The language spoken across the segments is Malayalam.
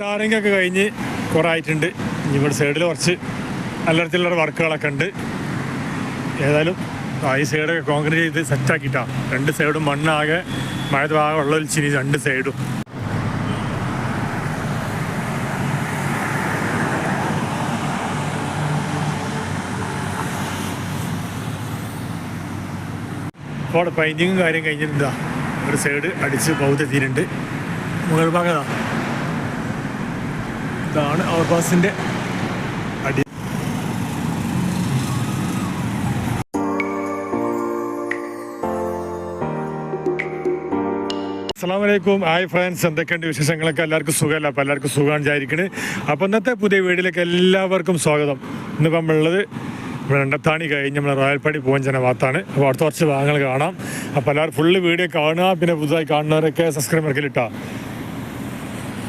ടാറിംഗ് ഒക്കെ കഴിഞ്ഞ് കുറേ ആയിട്ടുണ്ട്. ഇവിടെ സൈഡിൽ കുറച്ച് അല്ലറത്തിലുള്ള വർക്കുകളൊക്കെ ഉണ്ട്. ഏതായാലും ഈ സൈഡൊക്കെ കോൺക്രീറ്റ് ചെയ്ത് സെറ്റാക്കിയിട്ടാണ് രണ്ട് സൈഡും മണ്ണാകെ മഴ ഭാഗം വെള്ളമൊലിച്ചിനി രണ്ട് സൈഡും അവിടെ പെയിന്റിങ്ങും കാര്യം കഴിഞ്ഞിട്ടുണ്ടാ. ഒരു സൈഡ് അടിച്ച് പൗതെത്തിയിട്ടുണ്ട്. മുകൾ ഭാഗം ഇതാ. ഇതാണ് ഓവർപാസിന്റെ അടി. അസ്സാമലൈക്കും ഹായ് ഫ്രണ്ട്സ്. എന്തൊക്കെയുണ്ട് വിശേഷങ്ങളൊക്കെ? എല്ലാവർക്കും സുഖമല്ല? അപ്പോൾ എല്ലാവർക്കും സുഖമാണ് വിചാരിക്കണേ. അപ്പോൾ ഇന്നത്തെ പുതിയ വീഡിയോയിലേക്ക് എല്ലാവർക്കും സ്വാഗതം. ഇന്നിപ്പോൾ നമ്മളുള്ളത് ഇവിടെ രണ്ടത്താണി കഴിഞ്ഞ് നമ്മൾ റോയൽപ്പടി പൂവഞ്ചന ഭാഗത്താണ്. അപ്പോൾ അടുത്ത കുറച്ച് ഭാഗങ്ങൾ കാണാം. അപ്പോൾ എല്ലാവരും ഫുള്ള് വീഡിയോ കാണുക. പിന്നെ പുതുതായി കാണുന്നവരൊക്കെ സബ്സ്ക്രൈബ് ഇറക്കിലിട്ടാ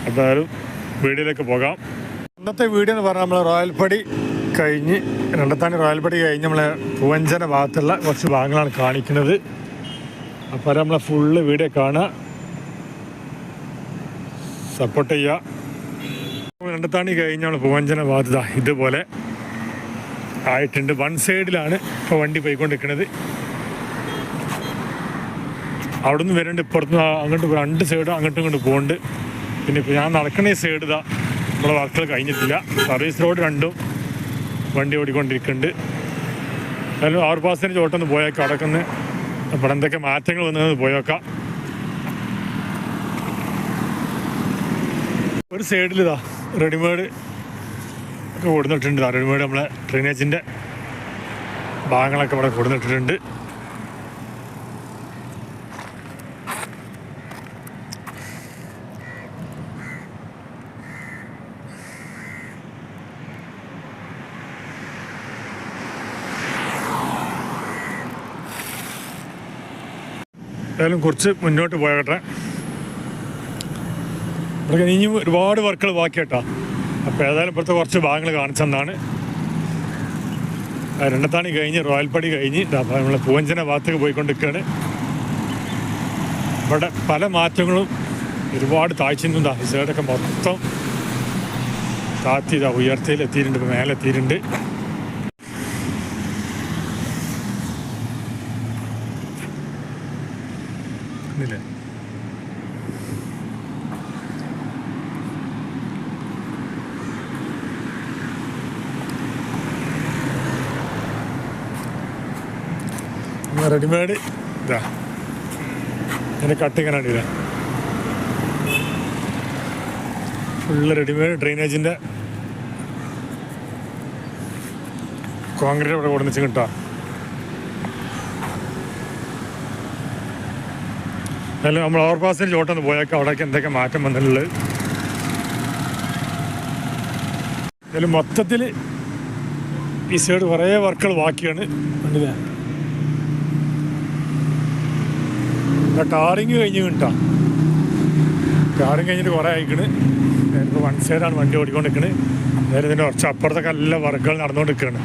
എന്തായാലും വീഡിയോയിലേക്ക് പോകാം. ഇന്നത്തെ വീഡിയോ എന്ന് പറഞ്ഞാൽ നമ്മൾ റോയൽപടി കഴിഞ്ഞ് രണ്ടത്താണി റോയൽപടി കഴിഞ്ഞ് നമ്മൾ പൂവഞ്ചന ഭാഗത്തുള്ള കുറച്ച് ഭാഗങ്ങളാണ് കാണിക്കുന്നത്. അപ്പോൾ നമ്മളെ ഫുള്ള് വീഡിയോ കാണുക. സപ്പോർട്ട് ചെയ്യുക. രണ്ടത്താണി കഴിഞ്ഞ് നമ്മൾ പൂവഞ്ചന ഭാഗത്ത് ഇതുപോലെ ആയിട്ടുണ്ട്. വൺ സൈഡിലാണ് ഇപ്പോൾ വണ്ടി പോയിക്കൊണ്ടിരിക്കുന്നത്. അവിടെ നിന്ന് വരുന്നുണ്ട് ഇപ്പുറത്ത് അങ്ങോട്ട് രണ്ട് സൈഡും അങ്ങോട്ടും ഇങ്ങോട്ട് പോകുന്നുണ്ട് പിന്നെ ഇപ്പോൾ ഞാൻ നടക്കുന്ന ഈ സൈഡ് ഇതാ. നമ്മളെ വർക്കുകൾ കഴിഞ്ഞിട്ടില്ല. സർവീസ് റോഡ് രണ്ടും വണ്ടി ഓടിക്കൊണ്ടിരിക്കുന്നുണ്ട്. എന്തായാലും ആറ് പാസിന് ചോട്ടൊന്ന് പോയേക്കാം. അടക്കുന്ന ഇവിടെ എന്തൊക്കെ മാറ്റങ്ങൾ വന്നത് പോയേക്കാം. ഒരു സൈഡിൽ ഇതാ റെഡിമേഡ് ഒക്കെ കൊടുത്തിട്ടുണ്ട്. റെഡിമേഡ് നമ്മളെ ഡ്രെയിനേജിന്റെ ഭാഗങ്ങളൊക്കെ ഇവിടെ കൊടുത്തിട്ടുണ്ട്. ഏതായാലും കുറച്ച് മുന്നോട്ട് പോയട്ടെ. ഇവിടെ ഇനിയും ഒരുപാട് വർക്കുകൾ ബാക്കി കേട്ടോ അപ്പോൾ ഏതായാലും ഇപ്പോഴത്തെ കുറച്ച് ഭാഗങ്ങൾ കാണിച്ചെന്നാണ് രണ്ടത്താണി കഴിഞ്ഞ് റോയൽപ്പടി കഴിഞ്ഞ് നമ്മൾ പൂവഞ്ചന ഭാഗത്തേക്ക് പോയിക്കൊണ്ടിരിക്കുകയാണ് ഇവിടെ പല മാറ്റങ്ങളും ഒരുപാട് ഈ സൈഡൊക്കെ മൊത്തം താത്തി ഇതാ ഉയർച്ചയിൽ എത്തിയിട്ടുണ്ട് ഇപ്പോൾ മേലെ എത്തിയിട്ടുണ്ട് ഇല്ലേ റെഡിമെയ്ഡ് ഇതാ. ഇങ്ങനെ കട്ടിങ്ങനെ ഇതാ ഫുള്ള് റെഡിമേഡ് ഡ്രെയിനേജിന്റെ കോൺക്രീറ്റ് അവിടെ കൊടുന്നിച്ച് കിട്ടാം എന്നാലും നമ്മൾ ഓവർപാസിന് ചോട്ടൊന്ന് പോയേക്കാം അവിടേക്ക് എന്തൊക്കെ മാറ്റം വന്നിട്ടുള്ളത്? അതിൽ മൊത്തത്തിൽ ഈ സൈഡ് കുറേ വർക്കുകൾ ബാക്കിയാണ്. കണ്ടില്ലേ ടാറിങ് കഴിഞ്ഞ് കിട്ടാം. ടാറിങ് കഴിഞ്ഞിട്ട് കുറേ ആയിക്കണ്. ഇപ്പോൾ വൺ സൈഡാണ് വണ്ടി ഓടിക്കൊണ്ടിരിക്കണ്. നേരെ ഇതിന്റെ കുറച്ച് അപ്പുറത്തൊക്കെ നല്ല വർക്കുകൾ നടന്നുകൊണ്ടിരിക്കുകയാണ്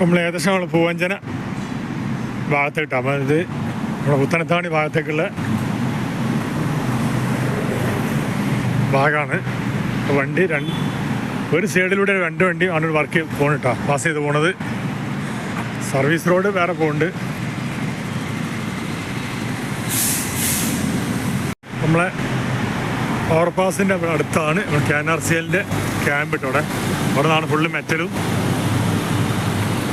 നമ്മൾ ഏകദേശം നമ്മൾ പൂവഞ്ചന ഭാഗത്തേക്ക് ഇത് നമ്മുടെ പുത്തനത്താണി ഭാഗത്തേക്കുള്ള ഭാഗമാണ്. അപ്പോൾ വണ്ടി രണ്ട് ഒരു സൈഡിലൂടെ രണ്ട് വണ്ടി ആണ് വർക്ക് പോകണിട്ടാ പാസ് ചെയ്ത് പോണത്. സർവീസ് റോഡ് വേറെ പോകുന്നുണ്ട് നമ്മളെ ഓവർപാസിന്റെ അടുത്താണ്. കെ എൻ ആർ സി എല്ലിന്റെ ക്യാമ്പ് ഇട്ടോടെ അവിടെ നിന്നാണ് ഫുള്ള് മെറ്റലും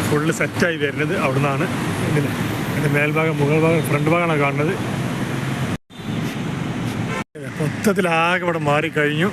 ഫുള്ള് സെറ്റായി വരുന്നത് അവിടെ നിന്നാണ് ഇതിന് എന്റെ മേൽഭാഗം മുകൾ ഭാഗം ഫ്രണ്ട് ഭാഗമാണ് കാണുന്നത്. മൊത്തത്തിലാകെ ഇവിടെ മാറിക്കഴിഞ്ഞു.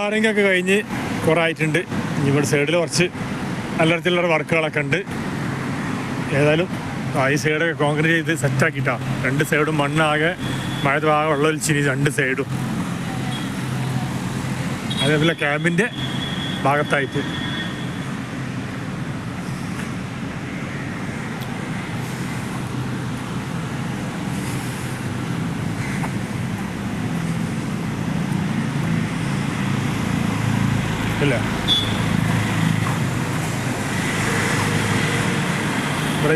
ടാറിംഗ് ഒക്കെ കഴിഞ്ഞ് കുറേ ആയിട്ടുണ്ട്. ഇവിടെ സൈഡിൽ കുറച്ച് അല്ലറത്തിലുള്ള വർക്കുകളൊക്കെ ഉണ്ട്. ഏതായാലും ആ ഈ സൈഡൊക്കെ കോൺക്രീറ്റ് ചെയ്ത് സെറ്റാക്കിയിട്ടാ രണ്ട് സൈഡും മണ്ണാകെ മഴ ആകെ വെള്ളമൊലിച്ചിനി രണ്ട് സൈഡും അതേപോലെ ക്യാമ്പിന്റെ ഭാഗത്തായിട്ട്.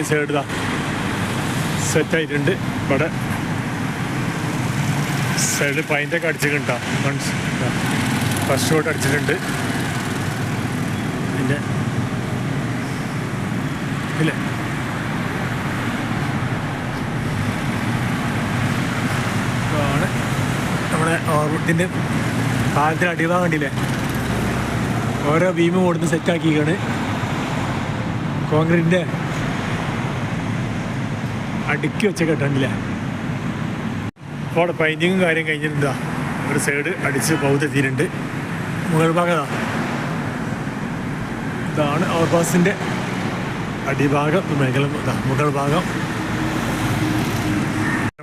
ഈ സൈഡ് സെറ്റായിട്ടുണ്ട് ഇവിടെ സൈഡ് പൈന്റൊക്കെ അടിച്ചിട്ടുണ്ടോ. ഫസ്റ്റ് ഷോട്ട് അടിച്ചിട്ടുണ്ട്. പിന്നെ ഇല്ലേ. ആണ് നമ്മുടെ ഓർബിറ്റിന്റെ പാലത്തിന് അടിവാ കണ്ടില്ലേ? ഓരോ ബീമും കൊടുത്ത് സെറ്റാക്കിയാണ് കോൺക്രീറ്റിന്റെ അടുക്കി വെച്ച കെട്ടണ്ടില്ല? അപ്പോൾ അവിടെ പെയിന്റിങ്ങും കാര്യം കഴിഞ്ഞിട്ടുണ്ടാ. ഒരു സൈഡ് അടിച്ച് പൗത്തെത്തിയിട്ടുണ്ട് മുകൾ ഭാഗതാ ഇതാണ് ഇതാണ് ഓവർപാസിന്റെ അടിഭാഗം മേഖല മുകൾ ഭാഗം.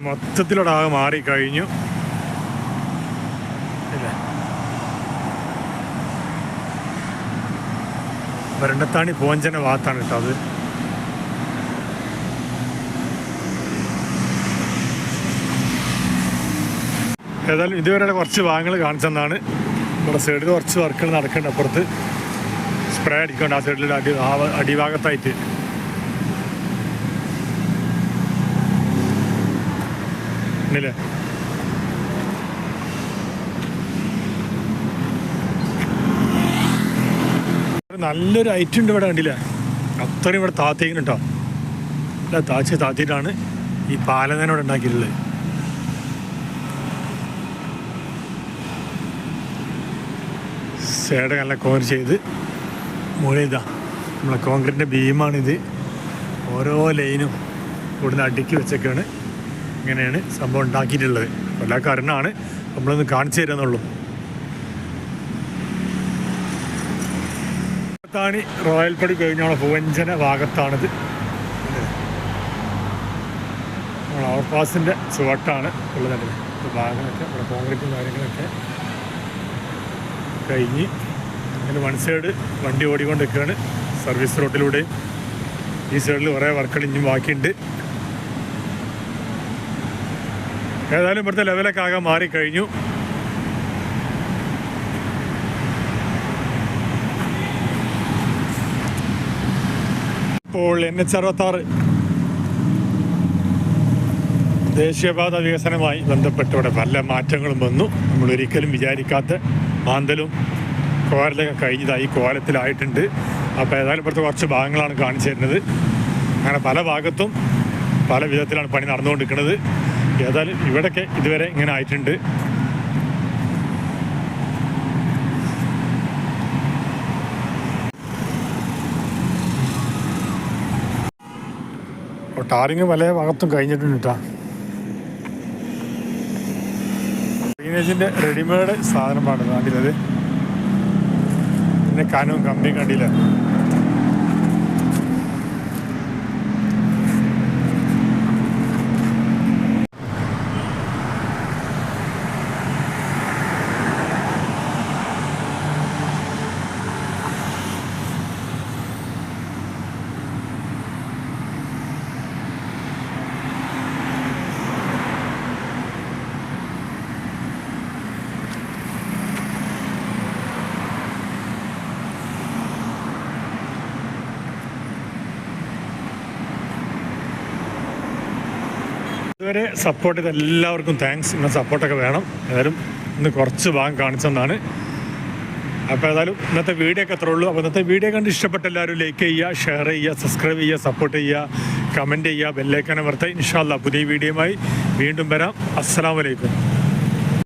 മൊത്തത്തിലൂടെ ആകെ മാറിക്കഴിഞ്ഞു. വരണ്ടത്താണി പോഞ്ചന ഭാഗത്താണ് കേട്ടോ അത്. ഏതായാലും ഇതുവരെ കുറച്ച് ഭാഗങ്ങൾ കാണിച്ചെന്നാണ്. നമ്മുടെ സൈഡിൽ കുറച്ച് വർക്കുകൾ നടക്കേണ്ട അപ്പുറത്ത്. സ്പ്രേ അടിക്കേണ്ട ആ സൈഡിൽ അടി ആ അടിഭാഗത്തായിട്ട്. ഇല്ലേ നല്ലൊരു ഐറ്റം ഉണ്ട് ഇവിടെ കണ്ടില്ല? അത്രയും ഇവിടെ താത്തേക്കുന്നു കേട്ടോ അല്ല താച്ച് താത്തിയിട്ടാണ് ഈ പാലം തന്നെ ഇവിടെ ഉണ്ടാക്കിയിട്ടുള്ളത്. സൈഡ് നല്ല കോർ ചെയ്ത് മുഴുതാ നമ്മളെ കോൺക്രീറ്റിന്റെ ബീമാണിത് ഓരോ ലൈനും ഇവിടുന്ന് അടുക്കി വെച്ചൊക്കെയാണ് ഇങ്ങനെയാണ് സംഭവം ഉണ്ടാക്കിയിട്ടുള്ളത്. എല്ലാ കാരണമാണ് നമ്മളൊന്ന് കാണിച്ചു തരാന്നുള്ളൂ. താണി റോയൽ പടി കഴിഞ്ഞാണ് ഭുവഞ്ചന ഭാഗത്താണിത്. നമ്മൾ ഓവർപാസിന്റെ ചുവട്ടാണ് ഉള്ളത് ഭാഗമൊക്കെ ഇവിടെ കോൺക്രീറ്റും കാര്യങ്ങളൊക്കെ കഴിഞ്ഞ് അങ്ങനെ വൺ സൈഡ് വണ്ടി ഓടിക്കൊണ്ടിരിക്കുകയാണ്. സർവീസ് റോട്ടിലൂടെ ഈ സൈഡിൽ കുറേ വർക്കുകൾ ഇനിയും ബാക്കിയുണ്ട്. ഏതായാലും ഇവിടുത്തെ ലെവലൊക്കെ ആകെ മാറിക്കഴിഞ്ഞു. ഇപ്പോൾ എൻ എച്ച് അറുപത്താറ് ദേശീയപാത വികസനവുമായി ബന്ധപ്പെട്ട് ഇവിടെ പല മാറ്റങ്ങളും വന്നു. നമ്മൾ ഒരിക്കലും വിചാരിക്കാത്ത മാന്തലും കോലത്തൊക്കെ കഴിഞ്ഞതായി കോലത്തിലായിട്ടുണ്ട്. അപ്പോൾ ഏതായാലും ഇപ്പോഴത്തെ കുറച്ച് ഭാഗങ്ങളാണ് കാണിച്ചു തരുന്നത്. അങ്ങനെ പല ഭാഗത്തും പല വിധത്തിലാണ് പണി നടന്നുകൊണ്ടിരിക്കുന്നത്. ഏതായാലും ഇവിടെയൊക്കെ ഇതുവരെ ഇങ്ങനെ ആയിട്ടുണ്ട്. ടാറിങ് പല ഭാഗത്തും കഴിഞ്ഞിട്ടുണ്ട് കേട്ടോ. ഡ്രെയിനേജിന്റെ റെഡിമെയ്ഡ് സാധനം പാടുന്നത് കണ്ടില്ലത് പിന്നെ കനവും കമ്പിയും കണ്ടില്ല? ഇതുവരെ സപ്പോർട്ട് ചെയ്ത എല്ലാവർക്കും താങ്ക്സ് ഇങ്ങനെ സപ്പോർട്ടൊക്കെ വേണം. ഏതായാലും ഇന്ന് കുറച്ച് ഭാഗം കാണിച്ചെന്നാണ്. അപ്പോൾ ഏതായാലും ഇന്നത്തെ വീഡിയോ ഒക്കെ അത്രേ ഉള്ളൂ. അപ്പോൾ ഇന്നത്തെ വീഡിയോ കണ്ട് ഇഷ്ടപ്പെട്ട എല്ലാവരും ലൈക്ക് ചെയ്യുക ഷെയർ ചെയ്യുക സബ്സ്ക്രൈബ് ചെയ്യുക സപ്പോർട്ട് ചെയ്യുക കമന്റ് ചെയ്യുക ബെല്ലൈക്കനെ വർത്ത ഇൻഷാല്ല പുതിയ വീഡിയോയുമായി വീണ്ടും വരാം. അസ്സാം വലൈക്കും